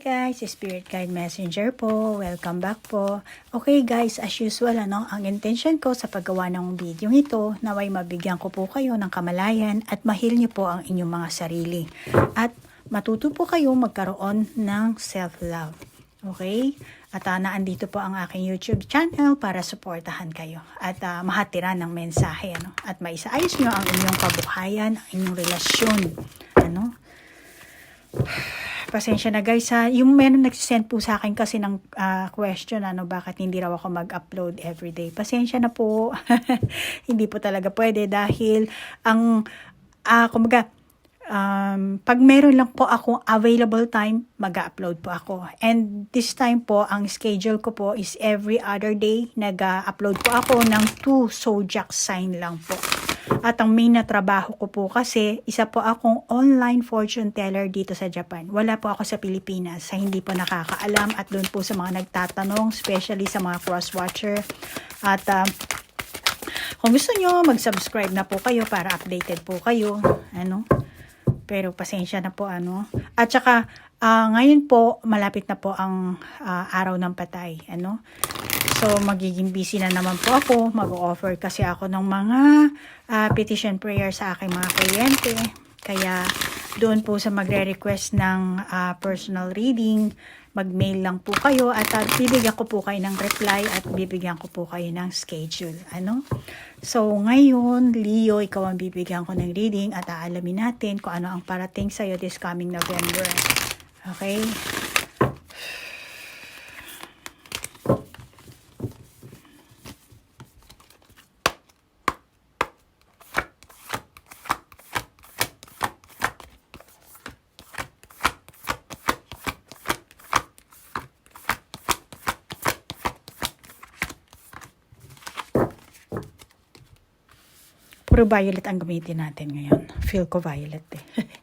guys, Spirit Guide Messenger po. Welcome back po. Okay guys, as usual, ano, ang intention ko sa paggawa ng video ito, naway mabigyan ko po kayo ng kamalayan at mahil niyo po ang inyong mga sarili. At matuto po kayo magkaroon ng self-love. Okay? At uh, naandito po ang aking YouTube channel para suportahan kayo at uh, mahatiran ng mensahe. Ano? At maisaayos nyo ang inyong kabuhayan, ang inyong relasyon. Ano? Pasensya na guys ha. Yung meron nagsisend po sa akin kasi ng uh, question ano bakit hindi raw ako mag-upload everyday. Pasensya na po. hindi po talaga pwede dahil ang uh, kumaga um, pag meron lang po ako available time, mag-upload po ako. And this time po, ang schedule ko po is every other day, nag-upload po ako ng two zodiac sign lang po. At ang main na trabaho ko po kasi, isa po akong online fortune teller dito sa Japan. Wala po ako sa Pilipinas, sa hindi po nakakaalam at doon po sa mga nagtatanong, especially sa mga cross-watcher. At uh, kung gusto nyo, mag-subscribe na po kayo para updated po kayo. Ano? Pero pasensya na po ano. At saka uh, ngayon po malapit na po ang uh, araw ng patay, ano? So magiging busy na naman po ako. Mag-offer kasi ako ng mga uh, petition prayer sa aking mga kliyente. Kaya doon po sa magre-request ng uh, personal reading, mag-mail lang po kayo at uh, bibigyan ko po kayo ng reply at bibigyan ko po kayo ng schedule. Ano? So, ngayon, Leo, ikaw ang bibigyan ko ng reading at aalamin natin kung ano ang parating sa'yo this coming November. Okay? Puro violet ang gamitin natin ngayon. Feel ko violet eh.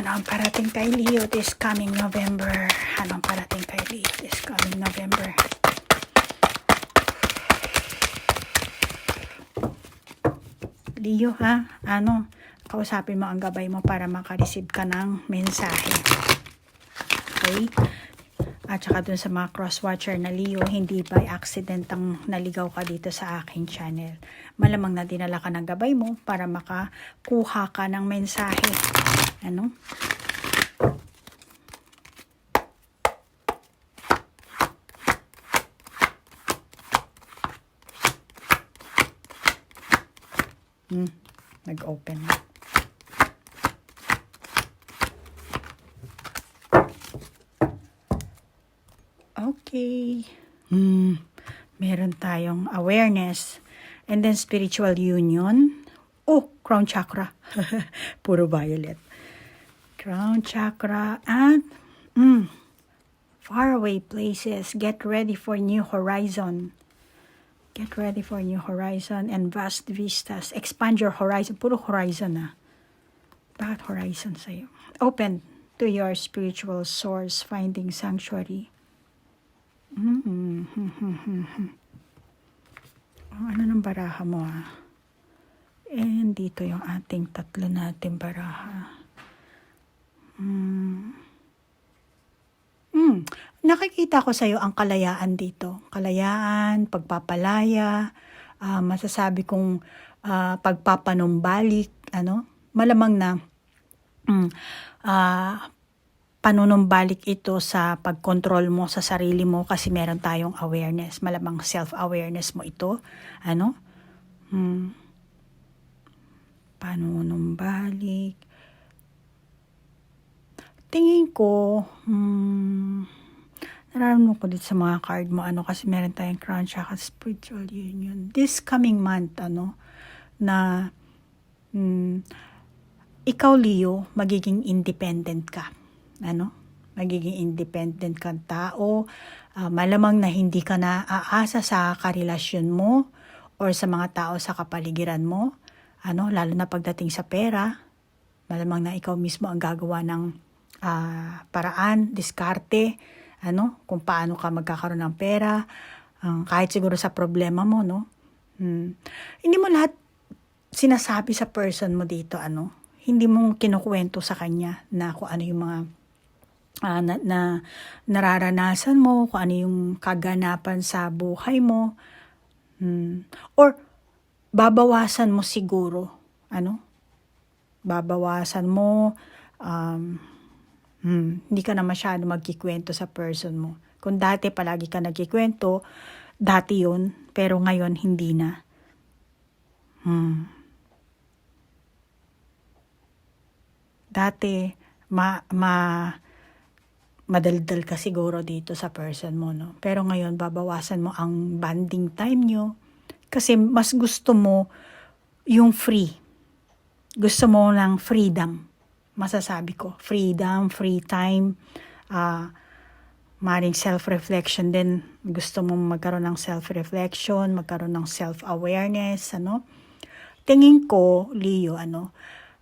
ano ang parating kay Leo this coming November? Ano ang parating kay Leo this coming November? Leo ha? Ano? Kausapin mo ang gabay mo para makareceive ka ng mensahe. Okay? At saka dun sa mga cross-watcher na Leo, hindi by accident ang naligaw ka dito sa aking channel. Malamang na dinala ka ng gabay mo para makakuha ka ng mensahe. Ano? Hmm, nag-open na. Okay. Hmm. Meron tayong awareness. And then spiritual union. Oh, crown chakra. Puro violet. Crown chakra and mm, faraway places. Get ready for new horizon. Get ready for new horizon and vast vistas. Expand your horizon. Puro horizon na. Bakit horizon sa'yo? Open to your spiritual source, finding sanctuary. Mm-hmm. Oh, ano ng baraha mo ah? And dito yung ating tatlo natin baraha. Mm. Mm. Nakikita ko sa'yo ang kalayaan dito. Kalayaan, pagpapalaya, uh, masasabi kong uh, pagpapanumbalik, ano? Malamang na mm, uh, panunumbalik ito sa pagkontrol mo sa sarili mo kasi meron tayong awareness. Malamang self-awareness mo ito. Ano? Hmm. Panunumbalik. Tingin ko, hmm, nararamdaman ko dito sa mga card mo, ano, kasi meron tayong crown chakra spiritual union. This coming month, ano, na, hmm, ikaw, Leo, magiging independent ka ano, magiging independent kang tao, uh, malamang na hindi ka na aasa sa karelasyon mo or sa mga tao sa kapaligiran mo, ano, lalo na pagdating sa pera, malamang na ikaw mismo ang gagawa ng uh, paraan, diskarte, ano, kung paano ka magkakaroon ng pera, um, kahit siguro sa problema mo, no? Hmm. Hindi mo lahat sinasabi sa person mo dito, ano, hindi mo kinukwento sa kanya na kung ano yung mga ah, na, na nararanasan mo, kung ano yung kaganapan sa buhay mo. Hmm. Or babawasan mo siguro, ano? Babawasan mo, um, hmm, hindi ka na masyado magkikwento sa person mo. Kung dati palagi ka nagkikwento, dati yun, pero ngayon hindi na. Hmm. Dati, ma, ma, madaldal ka siguro dito sa person mo, no? Pero ngayon, babawasan mo ang bonding time nyo. Kasi mas gusto mo yung free. Gusto mo ng freedom. Masasabi ko, freedom, free time, ah, maring self-reflection din. Gusto mo magkaroon ng self-reflection, magkaroon ng self-awareness, ano? Tingin ko, Leo, ano,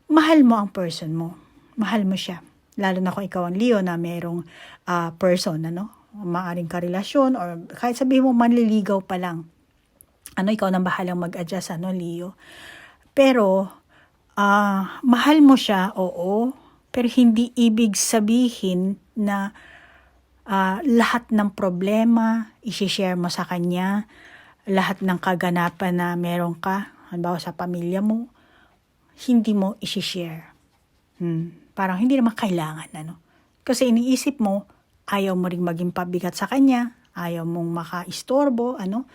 mahal mo ang person mo. Mahal mo siya. Lalo na kung ikaw ang Leo na merong ah, person, ano? Maaring karelasyon or kahit sabihin mo manliligaw pa lang. Ano, ikaw nang bahalang mag-adjust, ano, Leo. Pero, ah, mahal mo siya, oo. Pero hindi ibig sabihin na ah, lahat ng problema, isi-share mo sa kanya, lahat ng kaganapan na meron ka, halimbawa sa pamilya mo, hindi mo isi-share. Hmm. Parang hindi naman kailangan, ano. Kasi iniisip mo, ayaw mo ring maging pabigat sa kanya, ayaw mong makaistorbo, ano.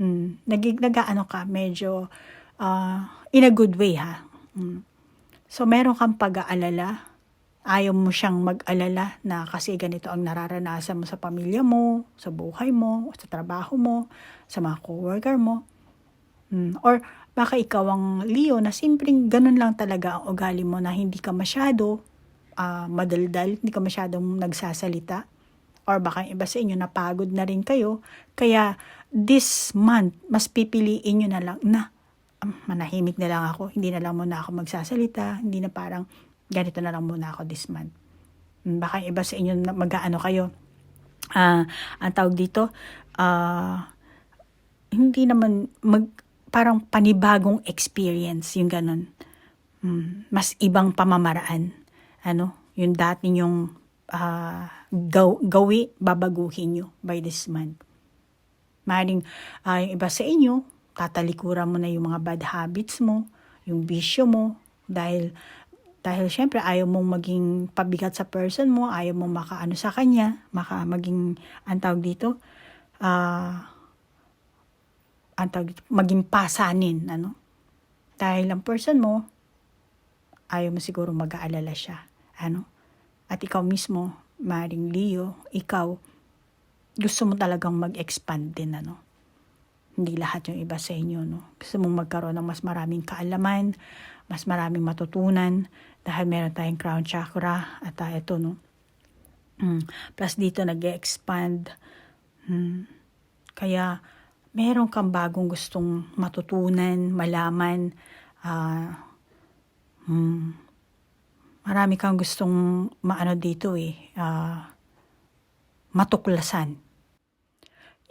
Hmm. Nag, nag-ano ka, medyo ah, in a good way, ha. Hmm. So, meron kang pag-aalala, ayaw mo siyang mag-alala na kasi ganito ang nararanasan mo sa pamilya mo, sa buhay mo, sa trabaho mo, sa mga coworker mo. Mm. Or baka ikaw ang Leo na simpleng ganun lang talaga ang ugali mo na hindi ka masyado ah, madaldal, hindi ka masyadong nagsasalita. Or baka iba sa inyo napagod na rin kayo. Kaya this month, mas pipiliin nyo na lang na "Ah, manahimik na lang ako, hindi na lang muna ako magsasalita, hindi na parang ganito na lang muna ako this month. Mm, Baka iba sa inyo mag-ano kayo, ah ang tawag dito, ah hindi naman mag, parang panibagong experience, yung ganun. Mm, mas ibang pamamaraan. Ano, yung dati yung ah, gaw, gawi, babaguhin nyo by this month. Maring ah, yung iba sa inyo, tatalikuran mo na yung mga bad habits mo, yung bisyo mo, dahil dahil syempre ayaw mong maging pabigat sa person mo, ayaw mong makaano sa kanya, maka maging ang tawag dito, ah ang tawag dito, maging pasanin, ano? Dahil ang person mo, ayaw mo siguro mag-aalala siya, ano? At ikaw mismo, Maring Leo, ikaw, gusto mo talagang mag-expand din, ano? Hindi lahat yung iba sa inyo, no? Gusto mong magkaroon ng mas maraming kaalaman, mas maraming matutunan, dahil meron tayong crown chakra, at uh, ito, no? Mm. Plus dito nag expand Hmm. Kaya, meron kang bagong gustong matutunan, malaman, ah, hmm, marami kang gustong maano dito eh, ah, matuklasan.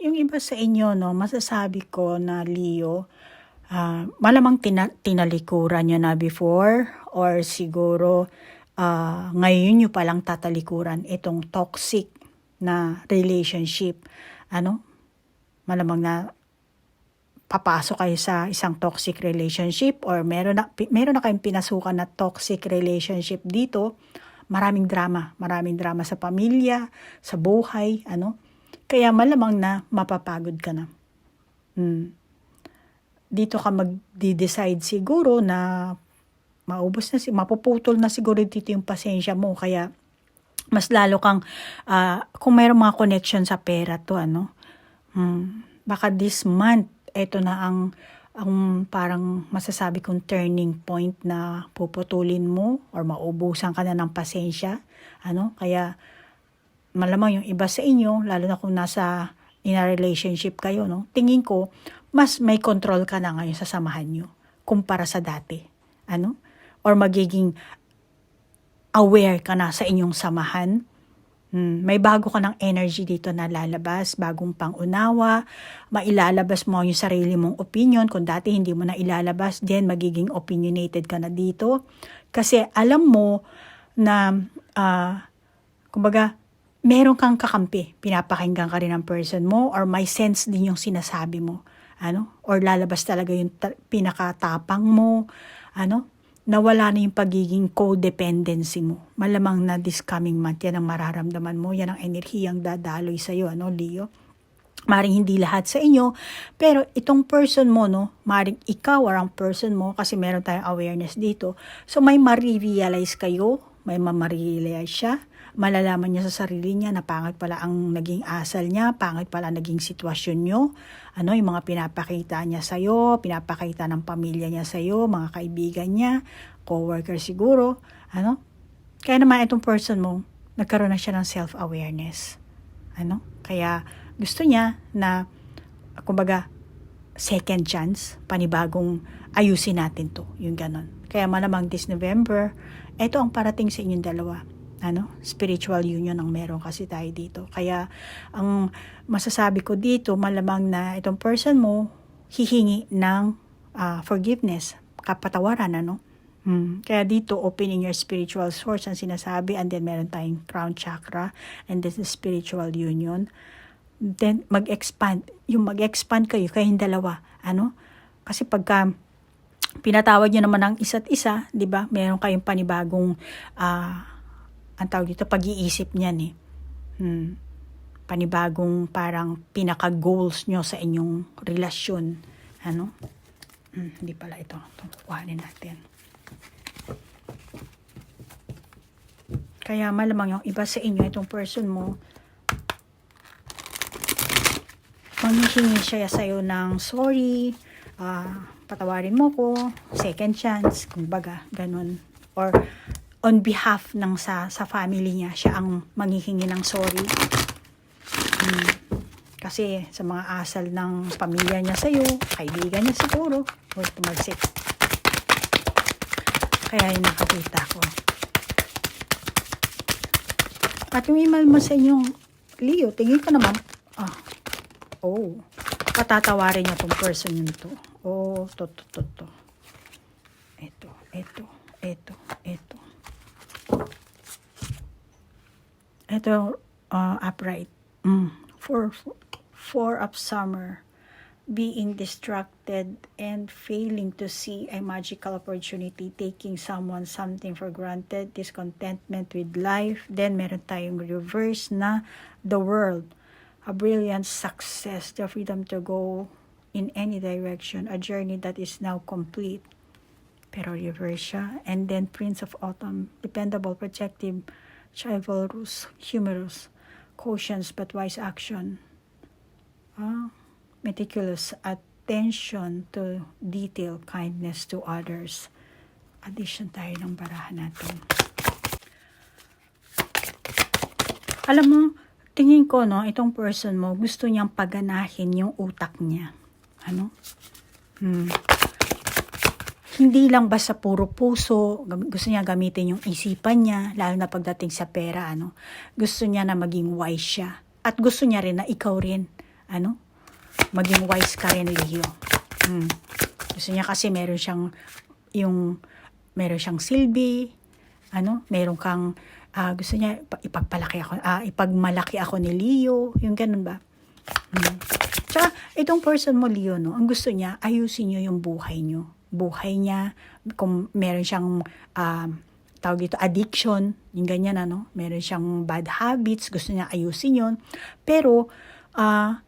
Yung iba sa inyo, no, masasabi ko na Leo, ah, malamang tina- tinalikuran nyo na before or siguro ah, ngayon nyo palang tatalikuran itong toxic na relationship. Ano? Malamang na papasok kayo sa isang toxic relationship or meron na, meron na kayong pinasukan na toxic relationship dito, maraming drama. Maraming drama sa pamilya, sa buhay, ano. Kaya malamang na mapapagod ka na. Hmm. Dito ka mag-decide siguro na maubos na, si- mapuputol na siguro dito yung pasensya mo. Kaya mas lalo kang, ah, kung mayroong mga connection sa pera to, ano, hmm, baka this month, eto na ang, ang parang masasabi kong turning point na puputulin mo or maubusan ka na ng pasensya. Ano, kaya malamang yung iba sa inyo, lalo na kung nasa in a relationship kayo, no, tingin ko, mas may control ka na ngayon sa samahan nyo kumpara sa dati. Ano? Or magiging aware ka na sa inyong samahan. Hmm, may bago ka ng energy dito na lalabas, bagong pangunawa, mailalabas mo yung sarili mong opinion. Kung dati hindi mo na ilalabas, then magiging opinionated ka na dito. Kasi alam mo na, ah, kumbaga, meron kang kakampi. Pinapakinggan ka rin ng person mo or may sense din yung sinasabi mo. Ano? Or lalabas talaga yung ta- pinakatapang mo. Ano? Nawala na yung pagiging codependency mo. Malamang na this coming month, yan ang mararamdaman mo. Yan ang enerhiyang dadaloy sa'yo, ano, Leo? Maring hindi lahat sa inyo, pero itong person mo, no, maring ikaw or ang person mo, kasi meron tayong awareness dito. So, may marirealize kayo, may mamarirealize siya, malalaman niya sa sarili niya na pangit pala ang naging asal niya, pangit pala naging sitwasyon niyo, ano, yung mga pinapakita niya sa'yo, pinapakita ng pamilya niya sa'yo, mga kaibigan niya, co-worker siguro, ano. Kaya naman itong person mo, nagkaroon na siya ng self-awareness. Ano? Kaya gusto niya na, kumbaga, second chance, panibagong ayusin natin to, yung ganon. Kaya malamang this November, ito ang parating sa inyong dalawa. Ano? Spiritual union ang meron kasi tayo dito. Kaya, ang masasabi ko dito, malamang na itong person mo, hihingi ng ah, forgiveness, kapatawaran, ano? Hmm. Kaya dito, opening your spiritual source ang sinasabi and then meron tayong crown chakra and this is spiritual union. Then mag-expand. Yung mag-expand kayo, kayong dalawa. Ano? Kasi pagka pinatawad nyo naman ang isa't isa, di ba? Meron kayong panibagong, ah, ang tawag dito, pag-iisip niyan eh. Hmm. Panibagong parang pinaka-goals nyo sa inyong relasyon. Ano? Hmm, hindi pala ito. Ito, kuhanin natin. Kaya malamang yung iba sa inyo, itong person mo, manghihingi siya sa'yo ng sorry, ah, patawarin mo ko, second chance, kumbaga, ganun. Or on behalf ng sa, sa family niya, siya ang manghihingi ng sorry. Hmm. Kasi sa mga asal ng pamilya niya sa'yo, kaibigan niya siguro, o tumagsik. Kaya yung nakakita ko. At yung email mo sa inyong Leo, tingin ko naman, ah, oh, patatawarin niya tong person yun to. Oh, to, to, to, to. Ito, ito, ito, ito. Ito, uh, upright. Mm. Four, four of summer. Being distracted and failing to see a magical opportunity, taking someone something for granted, discontentment with life. Then meron tayong reverse na the world. A brilliant success, the freedom to go in any direction, a journey that is now complete. Pero reverse siya. And then Prince of Autumn, dependable, protective, chivalrous, humorous, cautious but wise action. Ah, meticulous attention to detail, kindness to others. Addition tayo ng barahan natin. Alam mo, tingin ko, no, itong person mo, gusto niyang paganahin yung utak niya. Ano? Hmm. Hindi lang basta puro puso, gusto niya gamitin yung isipan niya, lalo na pagdating sa pera, ano. Gusto niya na maging wise siya. At gusto niya rin na ikaw rin, ano, maging wise ka rin, Leo. Hmm. Gusto niya kasi meron siyang, yung, meron siyang silbi, ano, meron kang, ah, gusto niya ipa- ipagpalaki ako, ah, ipagmalaki ako ni Leo, yung ganun ba? Hmm. Tsaka, itong person mo, Leo, no, ang gusto niya, ayusin niyo yung buhay niyo. Buhay niya, kung meron siyang, um, tawag dito, addiction, yung ganyan, ano, meron siyang bad habits, gusto niya ayusin yun. Pero, ah,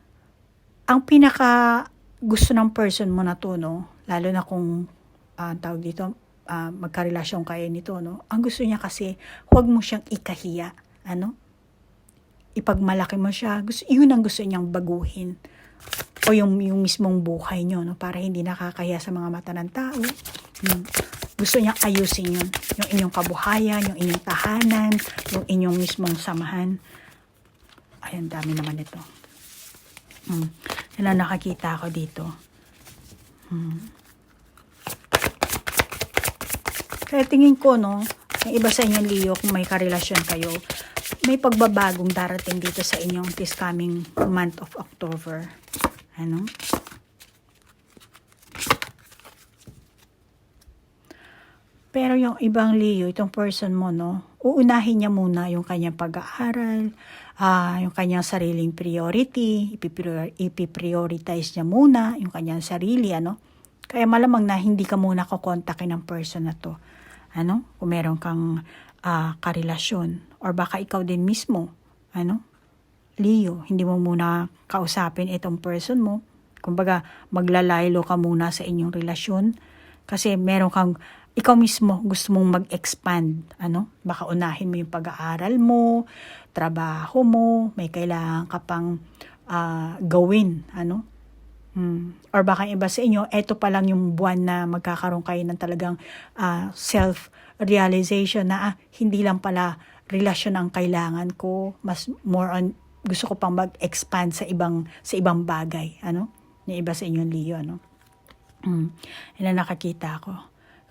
ang pinaka gusto ng person mo na to, no, lalo na kung, ah, tawag dito, ah, magkarelasyon kayo nito, no, ang gusto niya kasi, huwag mo siyang ikahiya, ano, ipagmalaki mo siya, gusto, yun ang gusto niyang baguhin. O yung, yung mismong buhay niyo, no, para hindi nakakahiya sa mga mata ng tao. Hmm. Gusto niyang ayusin yun. Yung inyong kabuhayan, yung inyong tahanan, yung inyong mismong samahan. Ay, ang dami naman ito. Hmm. Nakakita ko dito. Hmm. Kaya tingin ko, no, yung iba sa inyo, Leo, kung may karelasyon kayo, may pagbabagong darating dito sa inyong this coming month of October. Ano? Pero yung ibang Leo, itong person mo, no, uunahin niya muna yung kanyang pag-aaral, ah, yung kanyang sariling priority, ipiprior- ipiprioritize niya muna yung kanyang sarili, ano. Kaya malamang na hindi ka muna kukontakin ng person na to. Ano? Kung meron kang ah, karelasyon. Or baka ikaw din mismo, ano? Leo, hindi mo muna kausapin itong person mo. Kumbaga, maglalaylo ka muna sa inyong relasyon. Kasi meron kang, ikaw mismo gusto mong mag-expand. Ano? Baka unahin mo yung pag-aaral mo, trabaho mo, may kailangan ka pang ah, gawin. Ano? Hmm. Or baka iba sa inyo, eto pa lang yung buwan na magkakaroon kayo ng talagang ah, self-realization na ah, hindi lang pala relasyon ang kailangan ko, mas more on gusto ko pang mag-expand sa ibang sa ibang bagay, ano? Yung iba sa inyo Leo, ano? Mm. Yan nakakita ko.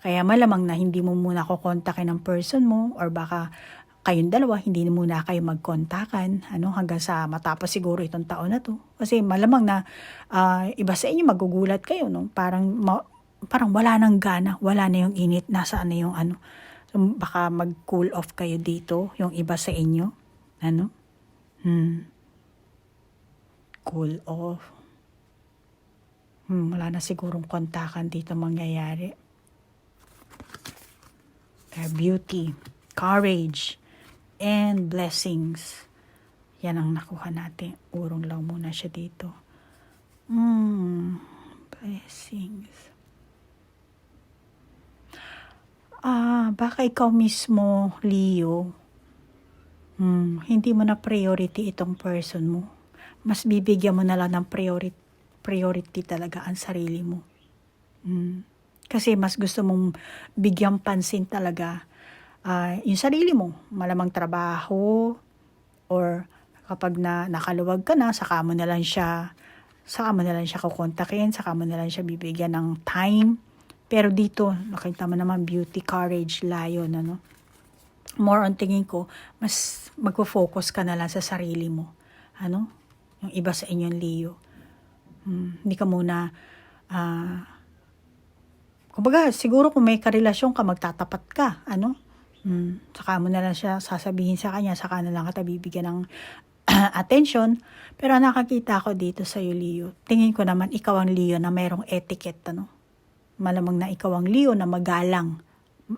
Kaya malamang na hindi mo muna kukontakin ng person mo or baka kayong dalawa, hindi na muna kayo magkontakan ano, hanggang sa matapos siguro itong taon na to. Kasi malamang na ah, iba sa inyo magugulat kayo. No? Parang, ma- parang wala nang gana, wala na yung init, nasaan na yung ano. So, baka mag-cool off kayo dito, yung iba sa inyo. Ano? Hmm. Cool off. Hmm, wala na sigurong kontakan dito mangyayari. Uh, beauty, courage, and blessings. Yan ang nakuha natin. Urong lang muna siya dito. Hmm, blessings. Ah, baka ikaw mismo, Leo, hmm, hindi mo na priority itong person mo. Mas bibigyan mo na lang ng priority, priority talaga ang sarili mo. Hmm. Kasi mas gusto mong bigyan pansin talaga ah, yung sarili mo. Malamang trabaho or kapag na nakaluwag ka na, saka mo na lang siya saka mo na lang siya kukontakin, saka mo na lang siya bibigyan ng time. Pero dito, nakita mo naman beauty, courage, lion, ano. More on tingin ko, mas magpo-focus ka na lang sa sarili mo. Ano? Yung iba sa inyong Leo. Hmm, hindi ka muna, ah, kumbaga, siguro kung may karelasyon ka, magtatapat ka, ano? Hmm, saka mo na lang siya sasabihin sa kanya, saka na lang kita bibigyan ng attention. Pero nakakita ko dito sa iyo, Leo. Tingin ko naman, ikaw ang Leo na mayroong etiquette, ano? Malamang na ikaw ang Leo na magalang.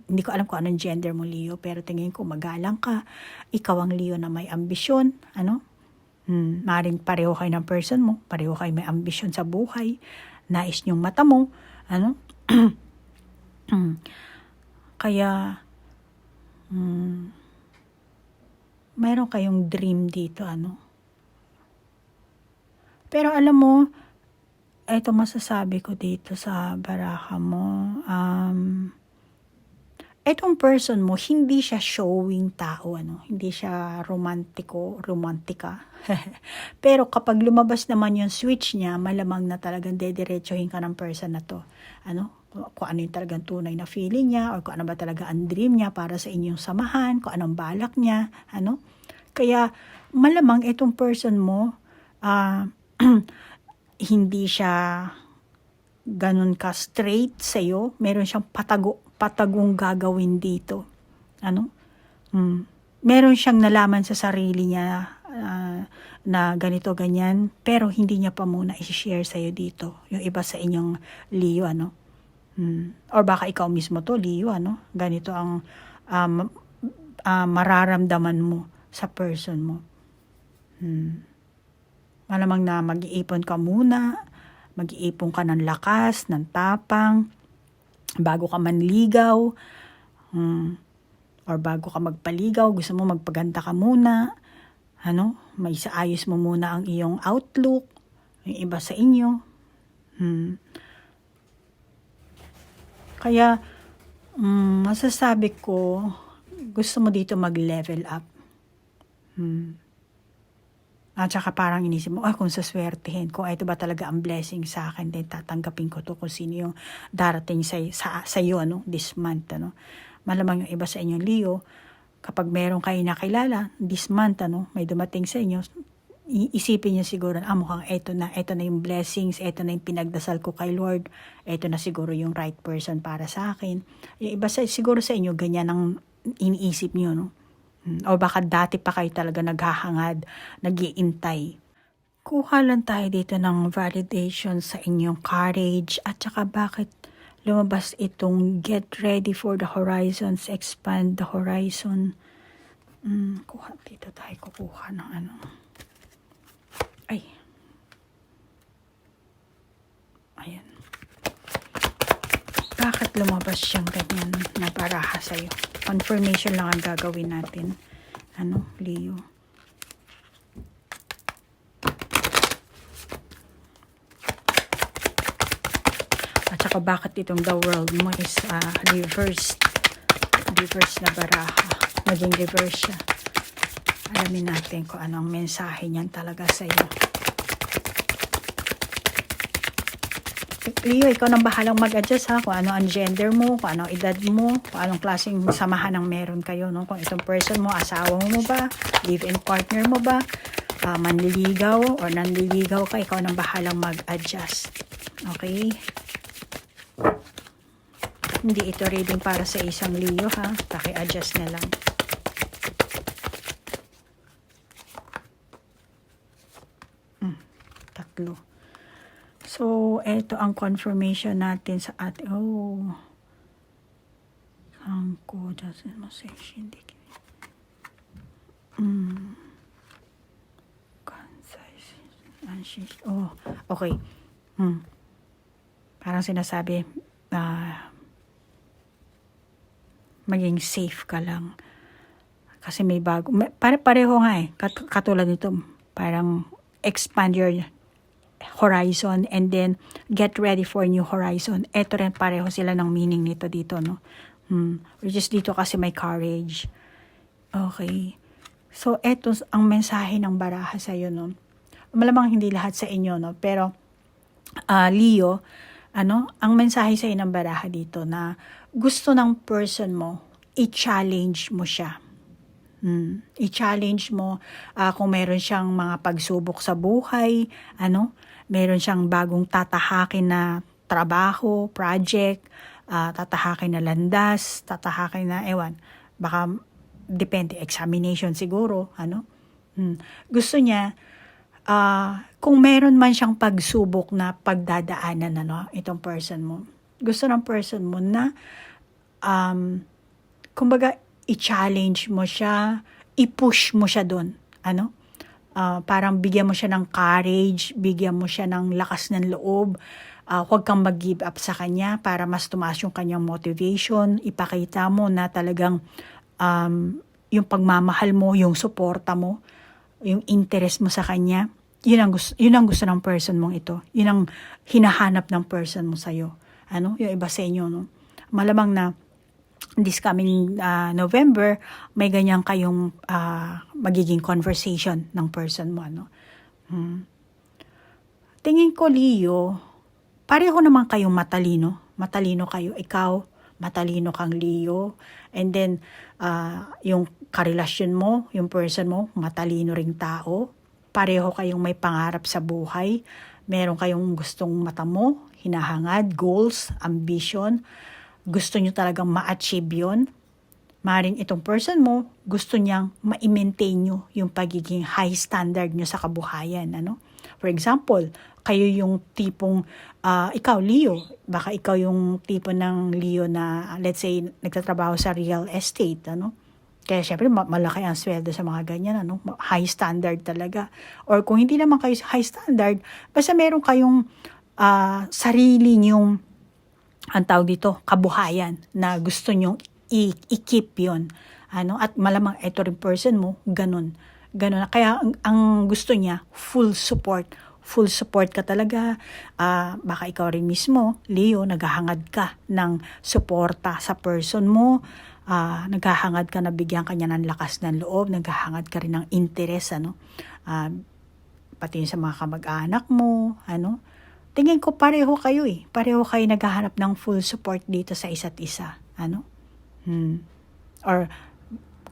Hindi ko alam kung anong gender mo, Leo, pero tingin ko magalang ka. Ikaw ang Leo na may ambisyon, ano? Hmm, maring pareho kayo ng person mo, pareho kayo may ambisyon sa buhay, nais niyong mata mo, ano? Kaya, hmm, mayroon kayong dream dito, ano? Pero alam mo, ito masasabi ko dito sa baraha mo, um, etong person mo, hindi siya showing tao, ano? Hindi siya romantiko, romantika. Pero kapag lumabas naman yung switch niya, malamang na talagang dediretsuhin ka ng person na to. Ano? Kung ano yung talagang tunay na feeling niya, or kung ano ba talaga ang dream niya para sa inyong samahan, kung anong balak niya, ano? Kaya, malamang itong person mo, ah, hindi siya ganun ka straight sa iyo. Meron siyang patago, patagong gagawin dito. Ano? Hmm. Meron siyang nalaman sa sarili niya ah, na ganito, ganyan, pero hindi niya pa muna i-share sa iyo dito. Yung iba sa inyong Leo, ano? Hmm. Or baka ikaw mismo to, Leo, ano? Ganito ang um, ah, mararamdaman mo sa person mo. Hmm. Malamang na mag-iipon ka muna, mag-iipon ka ng lakas, ng tapang, bago ka manligaw, hmm, or bago ka magpaligaw, gusto mo magpaganda ka muna, ano, may isaayos mo muna ang iyong outlook, yung iba sa inyo. Hmm. Kaya, mm, masasabi ko, gusto mo dito mag-level up. Hmm. At saka parang inisip mo, ah, kung saswertehin, kung ito ba talaga ang blessing sa akin, then tatanggapin ko to kung sino yung darating sa, sa, sa iyo, ano, this month, ano. Malamang yung iba sa inyo, Leo, kapag meron kayo nakilala, this month, ano, may dumating sa inyo, iisipin niya siguro, ah mukhang eto na, eto na yung blessings, eto na yung pinagdasal ko kay Lord, eto na siguro yung right person para sa akin. Yung iba sa, siguro sa inyo, ganyan ang iniisip niyo, no? Mm, O baka dati pa kayo talaga naghahangad, nagiintay. Kuha lang tayo dito ng validation sa inyong courage at saka bakit lumabas itong get ready for the horizons, expand the horizon. Mm, kuha dito tayo kukuha ng ano. Ay. Ayan. Bakit lumabas siyang ganyan na baraha sa'yo? Confirmation lang ang gagawin natin. Ano, Leo? At saka bakit itong the world mo is uh, reversed. Reverse na baraha. Maging reverse siya. Alamin natin kung anong mensahe niyan talaga sa iyo. Leo, ikaw nang bahalang mag-adjust ha, kung ano ang gender mo, kung ano ang edad mo, kung anong klaseng samahan ang meron kayo, no? Kung itong person mo, asawa mo ba, live-in partner mo ba, uh, manliligaw or nanliligaw ka, ikaw nang bahalang mag-adjust. Okay? Hindi ito reading para sa isang Leo ha, paki-adjust na lang. Hmm, tatlo. So, eto ang confirmation natin sa at oh. Angko doesn't message indicate. Mm. Concise. Anxious. Oh, okay. Hmm. Parang sinasabi, ah, maging safe ka lang. Kasi may bago. May, pare, pareho nga eh. Kat, katulad nito. Parang expand your horizon and then get ready for new horizon. Ito rin pareho sila ng meaning nito dito, no? Hmm. Which is dito kasi may courage. Okay. So, eto ang mensahe ng baraha sa iyo, no? Malamang hindi lahat sa inyo, no? Pero, ah Leo, ano, ang mensahe sa ng baraha dito na gusto ng person mo, i-challenge mo siya. Hmm. I-challenge mo ah, kung meron siyang mga pagsubok sa buhay, ano, meron siyang bagong tatahakin na trabaho, project, ah, tatahakin na landas, tatahakin na, ewan, baka depende, examination siguro, ano. Hmm. Gusto niya, ah, kung meron man siyang pagsubok na pagdadaanan, ano, itong person mo, gusto ng person mo na, um, kumbaga, i-challenge mo siya, i-push mo siya doon, ano, Ah, parang bigyan mo siya ng courage, bigyan mo siya ng lakas ng loob, Ah, huwag kang mag-give up sa kanya para mas tumaas yung kanyang motivation, ipakita mo na talagang um, yung pagmamahal mo, yung suporta mo, yung interest mo sa kanya, yun ang gusto, yun ang gusto ng person mong ito. Yun ang hinahanap ng person mo sa'yo. Ano? Yung iba sa inyo, no? Malamang na this coming uh, November, may ganyan kayong uh, magiging conversation ng person mo. Ano? Hmm. Tingin ko, Leo, pareho naman kayong matalino. Matalino kayo. Ikaw, matalino kang Leo. And then, uh, yung karelasyon mo, yung person mo, matalino ring tao. Pareho kayong may pangarap sa buhay. Meron kayong gustong mata mo, hinahangad, goals, ambition. Gusto nyo talagang ma-achieve yun. Maring itong person mo, gusto niyang ma-maintain nyo yung pagiging high standard nyo sa kabuhayan. Ano? For example, kayo yung tipong, ah, ikaw Leo, baka ikaw yung tipo ng Leo na, let's say, nagtatrabaho sa real estate, ano? Kaya syempre, ma- malaki ang sweldo sa mga ganyan, ano? High standard talaga. Or kung hindi naman kayo high standard, basta meron kayong ah, sarili nyong, ang tawag dito, kabuhayan na gusto nyong i-keep yon ano? At malamang ito rin person mo ganun. Ganun kaya ang, ang gusto niya full support. Full support ka talaga. Ah, baka ikaw rin mismo Leo naghahangad ka ng suporta sa person mo. Ah, naghahangad ka na bigyan kanya ng lakas ng loob. Naghahangad ka rin ng interest ano? Ah, pati sa mga kamag-anak mo ano tingin ko pareho kayo eh pareho kayo naghahanap ng full support dito sa isa't isa ano Hmm. Or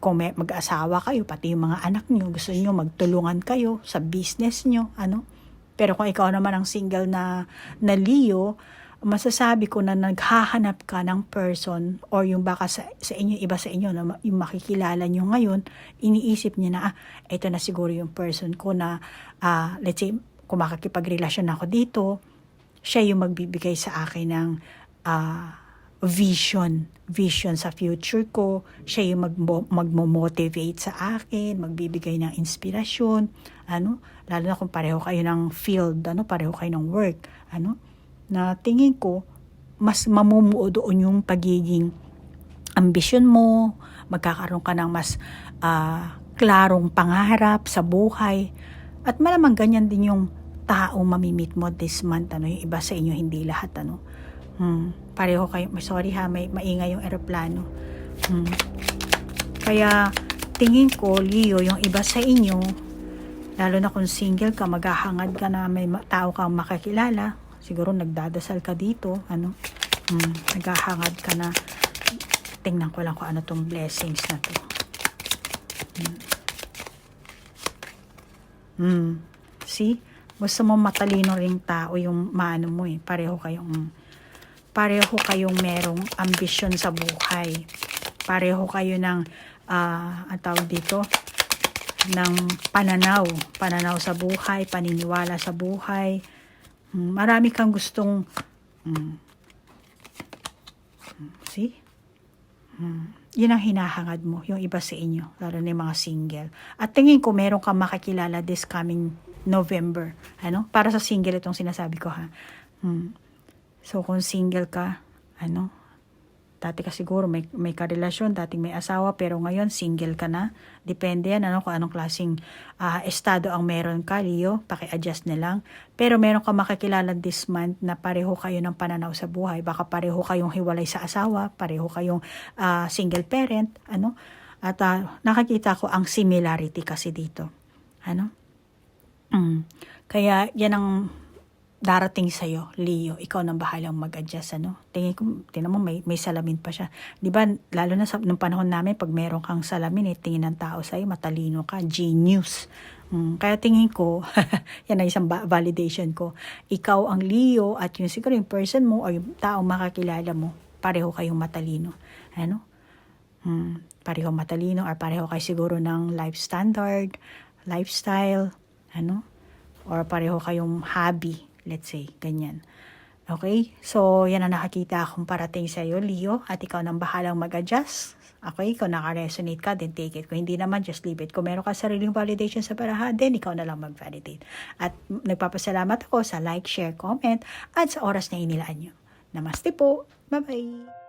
kung may mag-asawa kayo, pati yung mga anak nyo, gusto nyo magtulungan kayo sa business nyo, ano. Pero kung ikaw naman ang single na, na Leo, masasabi ko na naghahanap ka ng person or yung baka sa, sa inyo, iba sa inyo, na yung makikilala nyo ngayon, iniisip niya na, ah, ito na siguro yung person ko na, ah, let's say, kung makakipagrelasyon ako dito, siya yung magbibigay sa akin ng ah, vision, vision sa future ko. Siya yung magmo- magmo-motivate sa akin, magbibigay ng inspirasyon, ano, lalo na kung pareho kayo ng field, ano, pareho kayo ng work, ano, na tingin ko, mas mamumuo doon yung pagiging ambisyon mo, magkakaroon ka ng mas ah, klarong pangarap sa buhay, at malamang ganyan din yung taong mamimit mo this month, ano, yung iba sa inyo, hindi lahat, ano. Hmm, pareho kayo, sorry ha, may maingay yung eroplano. Hmm. Kaya, tingin ko, Leo, yung iba sa inyo, lalo na kung single ka, maghahangad ka na may ma- tao kang makakilala, siguro nagdadasal ka dito, ano, hmm, naghahangad ka na, tingnan ko lang kung ano tong blessings na to. Hmm. See? Gusto mo matalino ring tao yung maano mo eh. Pareho kayong pareho kayong merong ambisyon sa buhay. Pareho kayo ng ah ang dito ng pananaw, pananaw sa buhay, paniniwala sa buhay. Hmm, marami kang gustong. Hmm, see? Hmm. Yun ang hinahangad mo, yung iba sa inyo, lalo na yung mga single. At tingin ko meron kang makakilala this coming November. Ano? Para sa single itong sinasabi ko ha. Hmm. So kung single ka, ano? Dati ka siguro may, may karelasyon, dating may asawa, pero ngayon single ka na. Depende yan ano, kung anong klaseng ah, estado ang meron ka, Leo. Paki-adjust na lang. Pero meron ka makakilala this month na pareho kayo ng pananaw sa buhay. Baka pareho kayong hiwalay sa asawa, pareho kayong ah, single parent, ano? At ah, nakakita ko ang similarity kasi dito. Ano? Mm. Kaya yan ang darating sa'yo, Leo. Ikaw nang bahalang mag-adjust, ano? Tingin ko, tingnan mo, may, may salamin pa siya. Di ba, lalo na sa nung panahon namin, pag meron kang salamin, eh, tingin ng tao sa'yo, matalino ka, genius. Mm, kaya tingin ko, yan ay isang validation ko. Ikaw ang Leo at yung siguro yung person mo o yung taong makakilala mo, pareho kayong matalino. Ano? Hmm, pareho matalino or pareho kayo siguro ng life standard, lifestyle, ano? Or pareho kayong hobby, let's say, ganyan. Okay? So, yan ang nakakita akong parating sa iyo, Leo, at ikaw nang bahalang mag-adjust. Okay? Kung naka-resonate ka, then take it. Kung hindi naman, just leave it. Kung meron ka sariling validation sa parahan, then ikaw na lang mag-validate. At nagpapasalamat ako sa like, share, comment, at sa oras na inilaan nyo. Namaste po. Bye-bye.